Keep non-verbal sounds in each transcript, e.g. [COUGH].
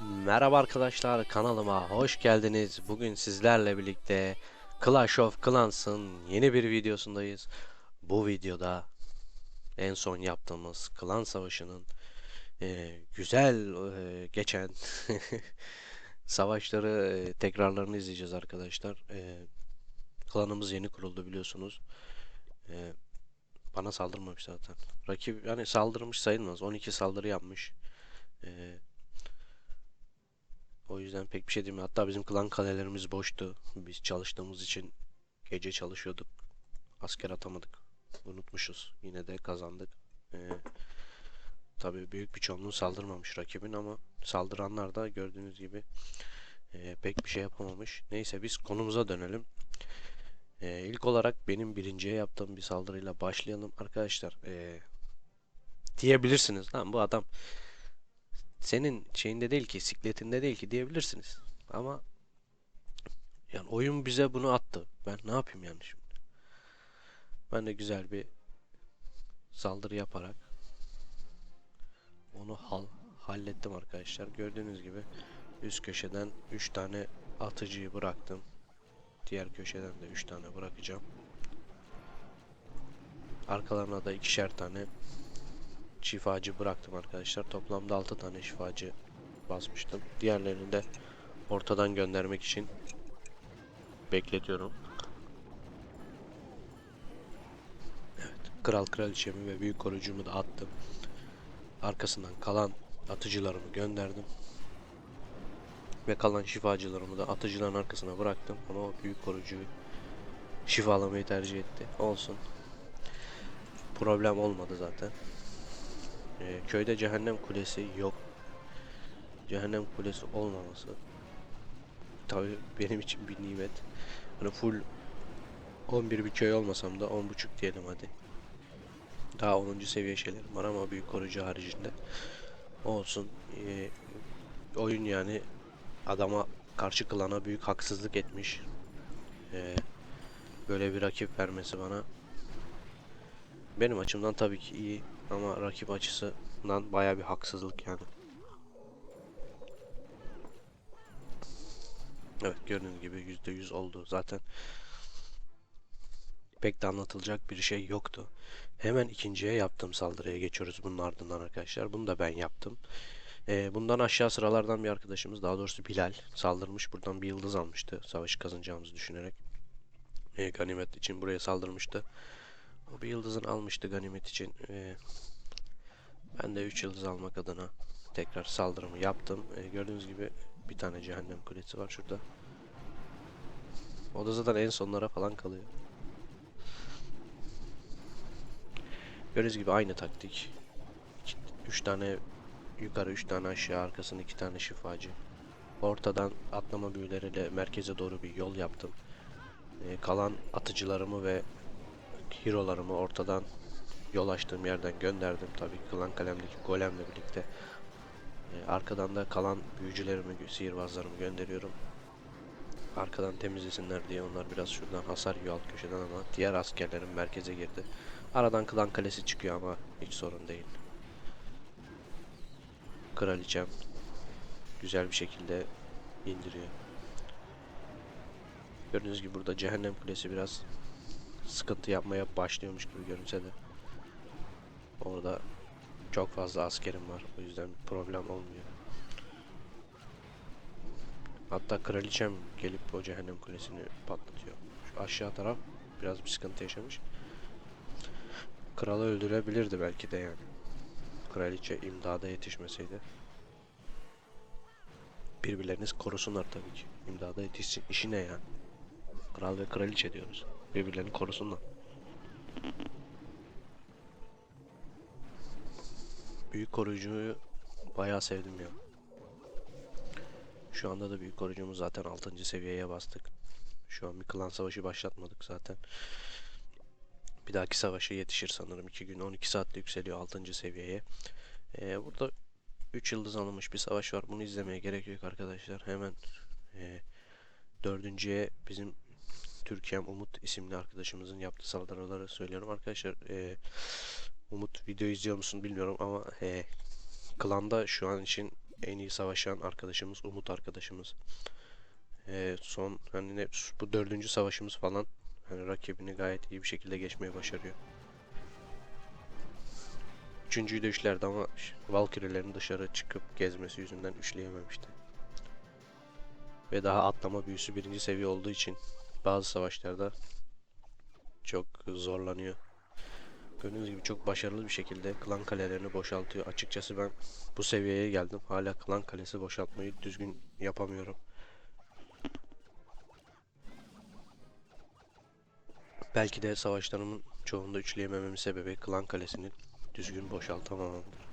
Merhaba arkadaşlar kanalıma hoş geldiniz. Bugün sizlerle birlikte Clash of Clans'ın yeni bir videosundayız. Bu videoda en son yaptığımız klan savaşının e, güzel e, geçen [LAUGHS] savaşları e, tekrarlarını izleyeceğiz arkadaşlar. E, klanımız yeni kuruldu biliyorsunuz. E, bana saldırmamış zaten. Rakip yani saldırmış sayılmaz. 12 saldırı yapmış. E, o yüzden pek bir şey demiyorum. Hatta bizim klan kalelerimiz boştu. Biz çalıştığımız için gece çalışıyorduk. Asker atamadık. Unutmuşuz. Yine de kazandık. Ee, tabii büyük bir çoğunluğu saldırmamış rakibin ama saldıranlar da gördüğünüz gibi e, pek bir şey yapamamış. Neyse biz konumuza dönelim. Ee, ilk olarak benim birinciye yaptığım bir saldırıyla başlayalım. Arkadaşlar ee, diyebilirsiniz lan bu adam senin şeyinde değil ki, sikletinde değil ki diyebilirsiniz. Ama yani oyun bize bunu attı. Ben ne yapayım yani şimdi? Ben de güzel bir saldırı yaparak onu hal hallettim arkadaşlar. Gördüğünüz gibi üst köşeden 3 tane atıcıyı bıraktım. Diğer köşeden de 3 tane bırakacağım. Arkalarına da ikişer tane şifacı bıraktım arkadaşlar. Toplamda 6 tane şifacı basmıştım. Diğerlerini de ortadan göndermek için bekletiyorum. Evet, kral kraliçemi ve büyük korucumu da attım. Arkasından kalan atıcılarımı gönderdim. Ve kalan şifacılarımı da atıcıların arkasına bıraktım. Ama o büyük korucuyu şifalamayı tercih etti. Olsun. Problem olmadı zaten. Ee, köyde cehennem kulesi yok. Cehennem kulesi olmaması tabi benim için bir nimet. Hani full 11 bir köy olmasam da 10.5 diyelim hadi. Daha 10. seviye şeylerim var ama büyük koruyucu haricinde olsun. Ee, oyun yani adama karşı klana büyük haksızlık etmiş. Ee, böyle bir rakip vermesi bana benim açımdan tabii ki iyi ama rakip açısından baya bir haksızlık yani. Evet gördüğünüz gibi %100 oldu. Zaten pek de anlatılacak bir şey yoktu. Hemen ikinciye yaptığım saldırıya geçiyoruz bunun ardından arkadaşlar. Bunu da ben yaptım. Ee, bundan aşağı sıralardan bir arkadaşımız daha doğrusu Bilal saldırmış. Buradan bir yıldız almıştı. Savaşı kazanacağımızı düşünerek. Ee, ganimet için buraya saldırmıştı. O bir yıldızını almıştı ganimet için. Ee, ben de 3 yıldız almak adına tekrar saldırımı yaptım. Ee, gördüğünüz gibi bir tane cehennem kulesi var şurada. O da zaten en sonlara falan kalıyor. Gördüğünüz gibi aynı taktik. 3 tane yukarı 3 tane aşağı arkasında 2 tane şifacı. Ortadan atlama büyüleriyle merkeze doğru bir yol yaptım. Ee, kalan atıcılarımı ve hero'larımı ortadan yol açtığım yerden gönderdim. Tabii klan kalemdeki golemle birlikte. Ee, arkadan da kalan büyücülerimi, sihirbazlarımı gönderiyorum. Arkadan temizlesinler diye onlar biraz şuradan hasar yiyor alt köşeden ama diğer askerlerim merkeze girdi. Aradan klan kalesi çıkıyor ama hiç sorun değil. Kraliçem güzel bir şekilde indiriyor. Gördüğünüz gibi burada cehennem kulesi biraz sıkıntı yapmaya başlıyormuş gibi görünse de orada çok fazla askerim var. O yüzden problem olmuyor. Hatta kraliçem gelip o cehennem kulesini patlatıyor. Şu aşağı taraf biraz bir sıkıntı yaşamış. Kralı öldürebilirdi belki de yani. Kraliçe imdada yetişmeseydi. Birbirleriniz korusunlar tabii ki. İmdada yetişsin. İşi ne yani? Kral ve kraliçe diyoruz. Birbirlerini korusunlar. Büyük koruyucuyu bayağı sevdim ya. Şu anda da büyük koruyucumuz zaten 6. seviyeye bastık. Şu an bir klan savaşı başlatmadık zaten. Bir dahaki savaşa yetişir sanırım. 2 gün 12 saatte yükseliyor 6. seviyeye. Ee, burada 3 yıldız alınmış bir savaş var. Bunu izlemeye gerek yok arkadaşlar. Hemen e, dördüncüye bizim Türkiye'm Umut isimli arkadaşımızın yaptığı saldırıları söylüyorum. Arkadaşlar e, Umut video izliyor musun bilmiyorum ama e, klanda şu an için en iyi savaşan arkadaşımız Umut arkadaşımız. Ee, son hani ne, bu dördüncü savaşımız falan hani rakibini gayet iyi bir şekilde geçmeyi başarıyor. Üçüncüyü de üçlerdi ama Valkyrie'lerin dışarı çıkıp gezmesi yüzünden üçleyememişti. Ve daha atlama büyüsü birinci seviye olduğu için bazı savaşlarda çok zorlanıyor. Gördüğünüz gibi çok başarılı bir şekilde klan kalelerini boşaltıyor. Açıkçası ben bu seviyeye geldim. Hala klan kalesi boşaltmayı düzgün yapamıyorum. Belki de savaşlarımın çoğunda üçleyemememin sebebi klan kalesini düzgün boşaltamamamdır.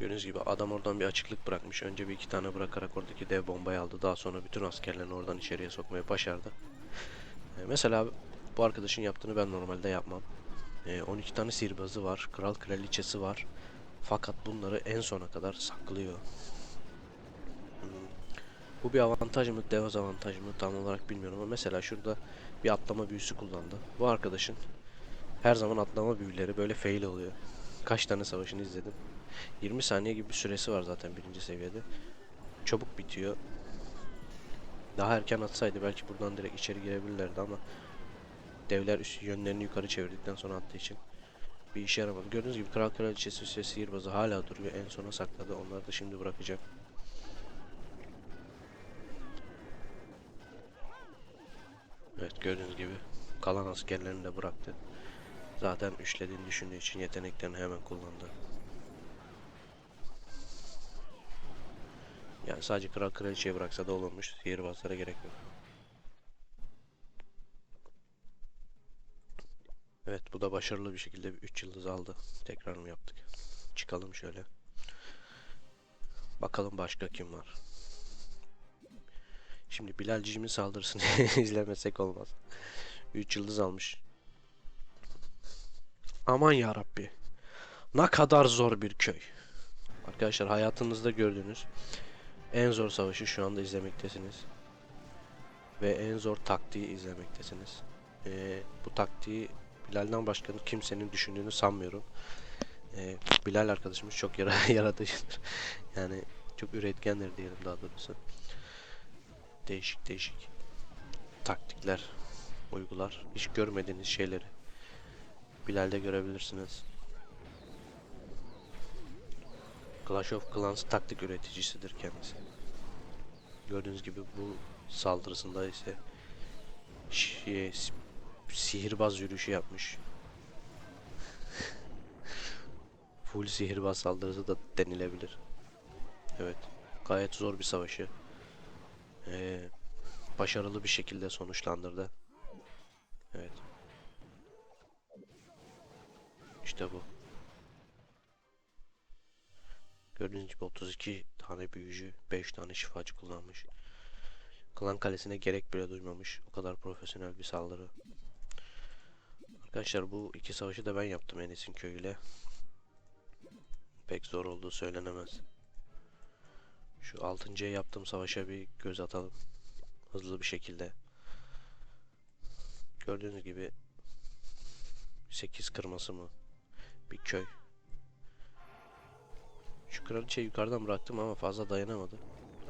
Gördüğünüz gibi adam oradan bir açıklık bırakmış. Önce bir iki tane bırakarak oradaki dev bombayı aldı. Daha sonra bütün askerlerini oradan içeriye sokmayı başardı. E, mesela bu arkadaşın yaptığını ben normalde yapmam. E, 12 tane sihirbazı var. Kral kraliçesi var. Fakat bunları en sona kadar saklıyor. Hmm. Bu bir avantaj mı, dezavantaj mı tam olarak bilmiyorum ama mesela şurada bir atlama büyüsü kullandı. Bu arkadaşın her zaman atlama büyüleri böyle fail oluyor. Kaç tane savaşını izledim. 20 saniye gibi bir süresi var zaten birinci seviyede. Çabuk bitiyor. Daha erken atsaydı belki buradan direkt içeri girebilirlerdi ama devler üst yönlerini yukarı çevirdikten sonra attığı için bir işe yaramadı. Gördüğünüz gibi kral kraliçesi ve sihirbazı hala duruyor. En sona sakladı. Onları da şimdi bırakacak. Evet gördüğünüz gibi kalan askerlerini de bıraktı. Zaten üçlediğini düşündüğü için yeteneklerini hemen kullandı. Yani sadece kral kraliçeye bıraksa da olurmuş. Sihirbazlara gerek yok. Evet bu da başarılı bir şekilde 3 yıldız aldı. Tekrar mı yaptık? Çıkalım şöyle. Bakalım başka kim var. Şimdi Bilal'ciğimin saldırısını [LAUGHS] izlemesek olmaz. 3 yıldız almış. Aman ya Rabbi. Ne kadar zor bir köy. Arkadaşlar hayatınızda gördüğünüz en zor savaşı şu anda izlemektesiniz. Ve en zor taktiği izlemektesiniz. Ee, bu taktiği Bilal'den başka kimsenin düşündüğünü sanmıyorum. Ee, Bilal arkadaşımız çok yara [LAUGHS] yaratıcıdır. Yani çok üretkendir diyelim daha doğrusu. Değişik değişik taktikler uygular. Hiç görmediğiniz şeyleri Bilal'de görebilirsiniz. Clash of Clans taktik üreticisidir kendisi. Gördüğünüz gibi bu saldırısında ise şey, si- sihirbaz yürüyüşü yapmış. [LAUGHS] Full sihirbaz saldırısı da denilebilir. Evet. Gayet zor bir savaşı. Ee, başarılı bir şekilde sonuçlandırdı. Evet. İşte bu. Gördüğünüz gibi 32 tane büyücü, 5 tane şifacı kullanmış. Klan kalesine gerek bile duymamış. O kadar profesyonel bir saldırı. Arkadaşlar bu iki savaşı da ben yaptım Enes'in köyüyle. Pek zor olduğu söylenemez. Şu 6. yaptığım savaşa bir göz atalım. Hızlı bir şekilde. Gördüğünüz gibi 8 kırması mı? Bir köy. Şu kraliçeyi yukarıdan bıraktım ama fazla dayanamadı.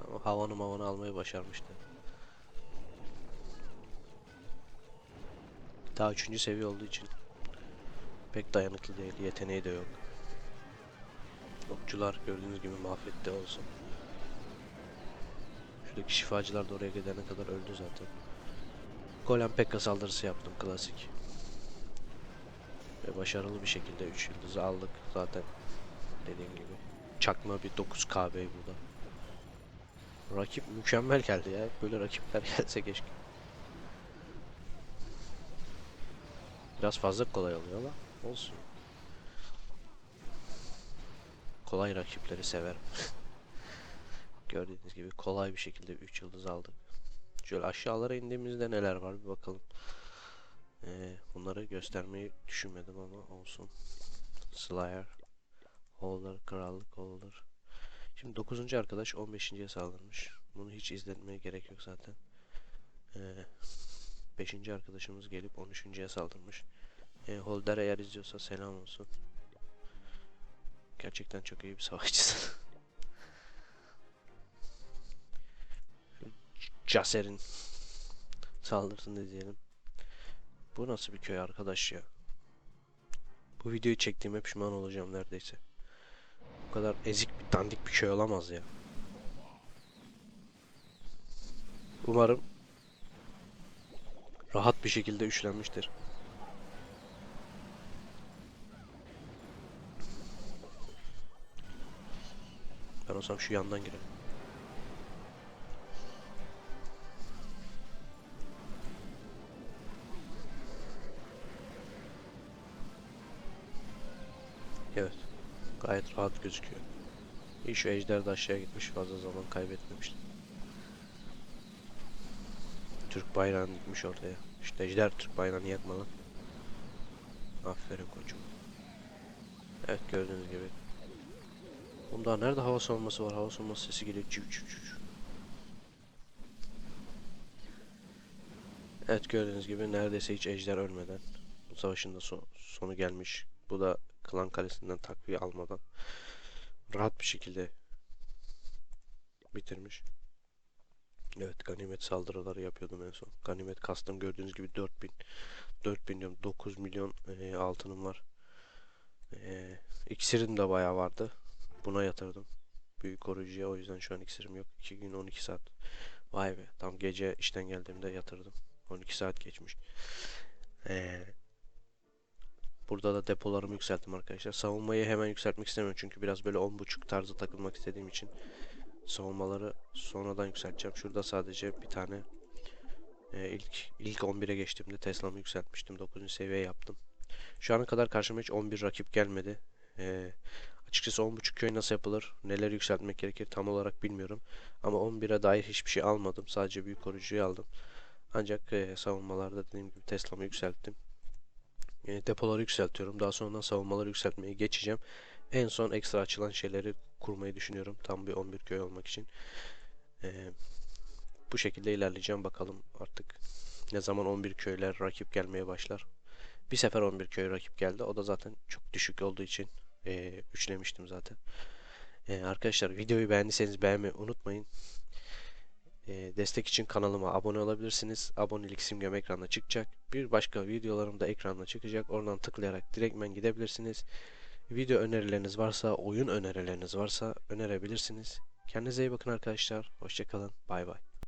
Ama havanı mavanı almayı başarmıştı. Daha üçüncü seviye olduğu için pek dayanıklı değil. Yeteneği de yok. Okçular gördüğünüz gibi mahvetti olsun. Şuradaki şifacılar da oraya gidene kadar öldü zaten. Golem Pekka saldırısı yaptım klasik. Ve başarılı bir şekilde 3 yıldızı aldık zaten dediğim gibi. Çakma bir 9 KB burada. Rakip mükemmel geldi ya. Böyle rakipler [LAUGHS] gelse keşke. Biraz fazla kolay oluyor ama olsun. Kolay rakipleri severim. [LAUGHS] Gördüğünüz gibi kolay bir şekilde 3 yıldız aldık. Şöyle aşağılara indiğimizde neler var bir bakalım. Ee, bunları göstermeyi düşünmedim ama olsun. Slayer, Holder, Krallık Holder. Şimdi 9. arkadaş 15.ye saldırmış. Bunu hiç izletmeye gerek yok zaten. Ee, 5. arkadaşımız gelip 13.ye saldırmış. Ee, Holder eğer izliyorsa selam olsun. Gerçekten çok iyi bir savaşçısın. [LAUGHS] Caser'in saldırısını izleyelim. Bu nasıl bir köy arkadaş ya? Bu videoyu çektiğime pişman olacağım neredeyse. Bu kadar ezik bir dandik bir köy olamaz ya. Umarım rahat bir şekilde üçlenmiştir. Ben olsam şu yandan girelim. Gayet rahat gözüküyor. İyi şu ejder de aşağıya gitmiş fazla zaman kaybetmemişler. Türk bayrağını dikmiş ortaya. İşte ejder Türk bayrağını yakmalı. Aferin koçum. Evet gördüğünüz gibi. Bunda nerede hava savunması var? Hava savunması sesi geliyor. Cüv cüv cüv. Evet gördüğünüz gibi neredeyse hiç ejder ölmeden bu savaşın da son- sonu gelmiş. Bu da Klan Kalesi'nden takviye almadan rahat bir şekilde bitirmiş. Evet ganimet saldırıları yapıyordum en son. Ganimet kastım gördüğünüz gibi 4000 4000 diyorum 9 milyon e, altınım var. E, iksirim de bayağı vardı. Buna yatırdım. Büyük koruyucuya o yüzden şu an iksirim yok. 2 gün 12 saat. Vay be tam gece işten geldiğimde yatırdım. 12 saat geçmiş. Ee, burada da depolarımı yükselttim arkadaşlar. Savunmayı hemen yükseltmek istemiyorum çünkü biraz böyle 10.5 tarzı takılmak istediğim için savunmaları sonradan yükselteceğim. Şurada sadece bir tane e, ilk ilk 11'e geçtiğimde Tesla'mı yükseltmiştim. 9. seviye yaptım. Şu ana kadar karşıma hiç 11 rakip gelmedi. Ee, açıkçası 10.5 köy nasıl yapılır, neler yükseltmek gerekir tam olarak bilmiyorum. Ama 11'e dair hiçbir şey almadım. Sadece büyük koruyucuyu aldım. Ancak e, savunmalarda dediğim gibi Tesla'mı yükselttim. E, depoları yükseltiyorum. Daha sonra savunmaları yükseltmeye geçeceğim. En son ekstra açılan şeyleri kurmayı düşünüyorum. Tam bir 11 köy olmak için. E, bu şekilde ilerleyeceğim. Bakalım artık ne zaman 11 köyler rakip gelmeye başlar. Bir sefer 11 köy rakip geldi. O da zaten çok düşük olduğu için e, üçlemiştim zaten. E, arkadaşlar videoyu beğendiyseniz beğenmeyi unutmayın. E, destek için kanalıma abone olabilirsiniz. Abonelik simgem ekranda çıkacak. Bir başka videolarım da ekranda çıkacak. Oradan tıklayarak direktmen gidebilirsiniz. Video önerileriniz varsa, oyun önerileriniz varsa önerebilirsiniz. Kendinize iyi bakın arkadaşlar. Hoşçakalın. Bay bay.